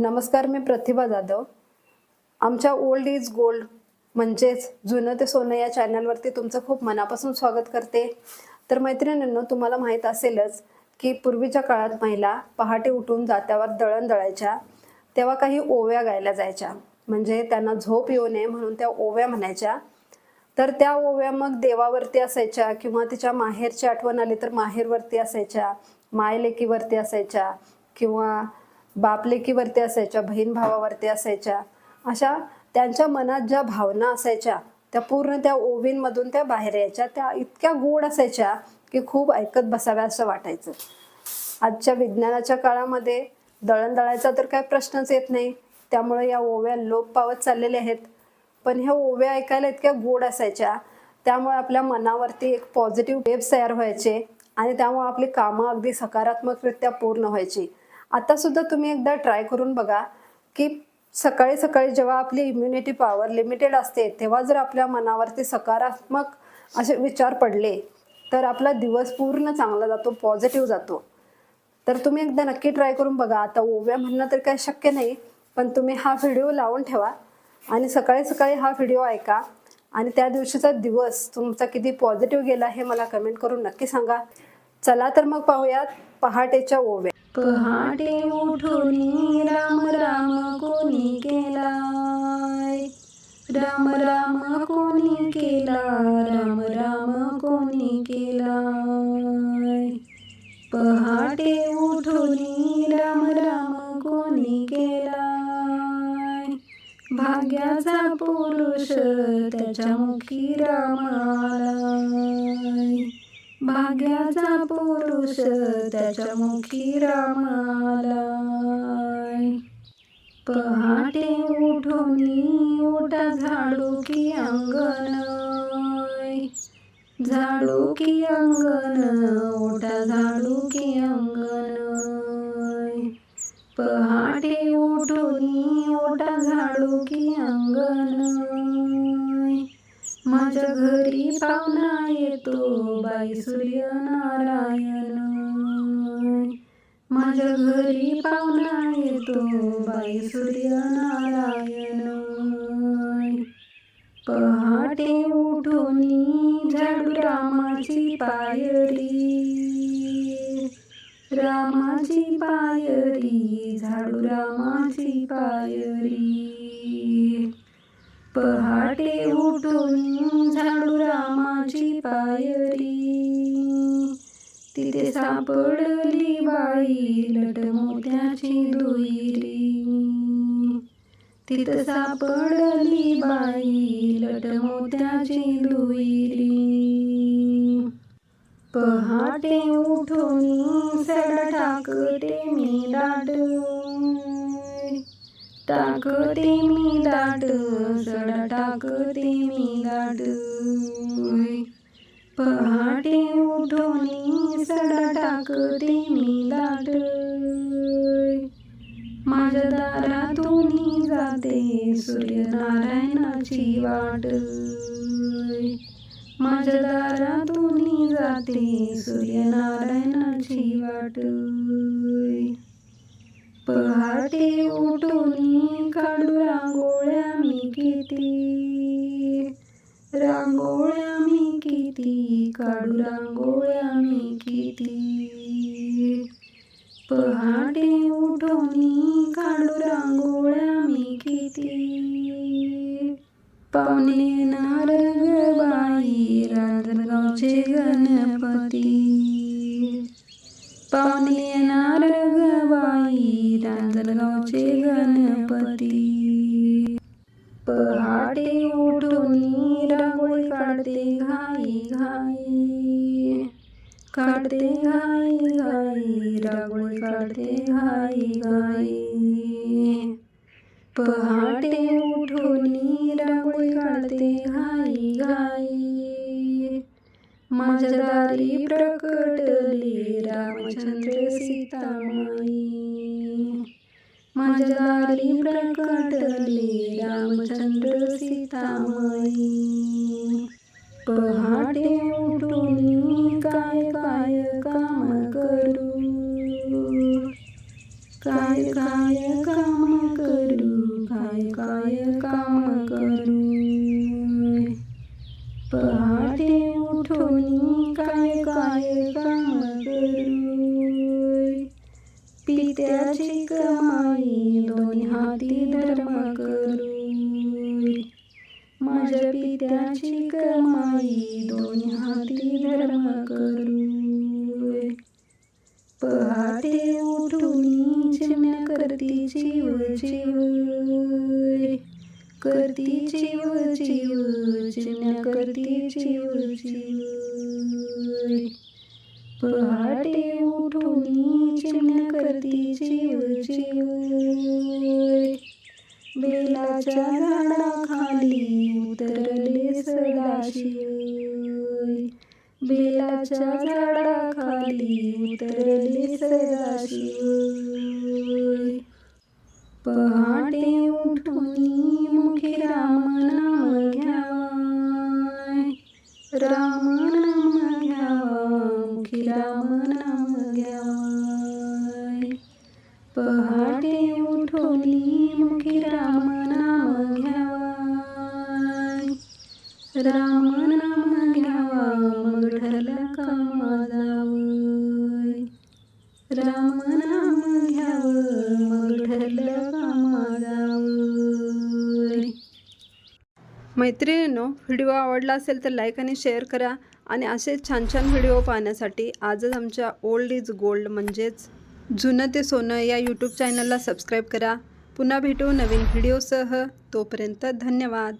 नमस्कार मी प्रतिभा जाधव. आमच्या old is gold म्हणजेच जुनं ते सोनं या चॅनलवरती तुमचं खूप मनापासून स्वागत करते. तर मैत्रिणींनो तुम्हाला माहीत असेलच की पूर्वीच्या काळात महिला पहाटे उठून जात्यावर दळण दळायच्या तेव्हा काही ओव्या गायल्या जायच्या. म्हणजे त्यांना झोप येऊ नये म्हणून त्या ओव्या म्हणायच्या. तर त्या ओव्या मग देवावरती असायच्या किंवा तिच्या माहेरची आठवण आली तर माहेरवरती असायच्या मायलेकीवरती असायच्या किंवा बापलेकीवरती असायच्या बहीण भावावरती असायच्या अशा त्यांच्या मनात ज्या भावना असायच्या त्या पूर्ण त्या ओवींमधून त्या बाहेर यायच्या त्या इतक्या गोड असायच्या की खूप ऐकत बसाव्या असं वाटायचं. आजच्या विज्ञानाच्या काळामध्ये दळणदळायचा तर काय प्रश्नच येत नाही त्यामुळे या ओव्या लोप पावत चाललेल्या आहेत. पण ह्या ओव्या ऐकायला इतक्या गोड असायच्या त्यामुळे आपल्या मनावरती एक पॉझिटिव्ह वेब्स तयार व्हायचे आणि त्यामुळे आपली कामं अगदी सकारात्मकरित्या पूर्ण व्हायची. आता सुद्धा तुम्ही एकदा ट्राय करून बघा की सकाळी सकाळी जेव्हा आपली इम्युनिटी पॉवर लिमिटेड असते तेव्हा जर आपल्या मनावरती सकारात्मक असे विचार पडले तर आपला दिवस पूर्ण चांगला जातो पॉझिटिव्ह जातो. तर तुम्ही एकदा नक्की ट्राय करून बघा. आता ओव्या म्हणणं तर काही शक्य नाही पण तुम्ही हा व्हिडिओ लावून ठेवा आणि सकाळी सकाळी हा व्हिडिओ ऐका. आणि त्या दिवशीचा दिवस तुमचा किती पॉझिटिव्ह गेला हे मला कमेंट करून नक्की सांगा. चला तर मग पाहूयात पहाटेच्या ओव्या. पहाटे उठून राम राम कोणी केलाय? राम राम कोणी केला? राम राम कोणी केलाय? पहाटे उठून राम राम कोणी केलाय? भाग्याचा पुरुष त्याच्या मुखी रामाला भाग्याचा पुरुष त्याच्या मुखी रामालाय पहाटे उठून ओटा झाडू की अंगण. झाडू की अंगण ओटा झाडू की अंगण. पहाटे उठून ओटा झाडू की अंगण. माझ्या घरी पाहुणा येतो बाई सूर्यनारायण. माझ्या घरी पाहुणा येतो बाई सूर्यनारायण. पहाटे उठून झाडू रामाची पायरी रामाची पायरी झाडू रामाची पायरी. पहाटे उठून झाडू रामाची पायरी. तिथे सापडली बाई लट मोत्याची दुईरी तिथं सापडली बाई लट मोत्याची दुईरी पहाटे उठून सड टाकते मी दाट टाकते मी दाट सड टाकते मी दाट पहाटे उठून सड टाकते मी दाट माझ्या दारातून जाते सूर्यनारायणाची वाट माझ्या दारातून जाते सूर्यनारायणाची वाट पहाटे उठून काढू रांगोळ्या मी किती रांगोळ्या मी किती काढू रांगोळ्या मी किती पहाटे उठून काढू रांगोळ्या मी किती पाहुणे नारग बाई रांजणगावचे गणपती. पाहुणे रांजणगावचे गणपती. पहाटे उठून रांगोळी काढते घाई घाई. काढते घाई घाई रांगोळी काढते घाई घाई. पहाटे उठून रांगोळी काढते घाई घाई. माझ्या दारी प्रकटली रामचंद्र सीतामाई. माझ्या दारी प्रकटली रामचंद्र सीतामयी पहाटे उठून काय काय काम करू? काय काय काम करू? काय काय काम करू? पहाटे उठून काय काय काम करू? त्याची कमाई दोन्ही हाती धर्म करू माझ्या पित्याची कमाई दोन्ही हाती धर्म करू पहाटे उठून चिमण्या करती जीव जीव करती जीव जीव चिमण्या करती जीव जीव पहाटे उठून चिमण्या करती चिव चिव बेलाच्या झाडाखाली उतरले सदाशिव. बेलाच्या झाडाखाली उतरले सदाशिव. पहाटे उठून मुखी राम नाम घ्यावाय. राम मुखी राम नाम घ्यावा राम नाम घ्यावा मग ठरलं कामा राम नाम घ्यावं मग ठरलं कामा मैत्रिणींनो व्हिडिओ आवडला असेल तर लाईक आणि शेअर करा आणि असे छान छान व्हिडिओ पाहण्यासाठी आजच आमच्या ओल्ड इज गोल्ड म्हणजेच जुनं ते सोनं या यूट्यूब चॅनलला सबस्क्राईब करा. पुन्हा भेटू नवीन व्हिडिओसह. तोपर्यंत धन्यवाद.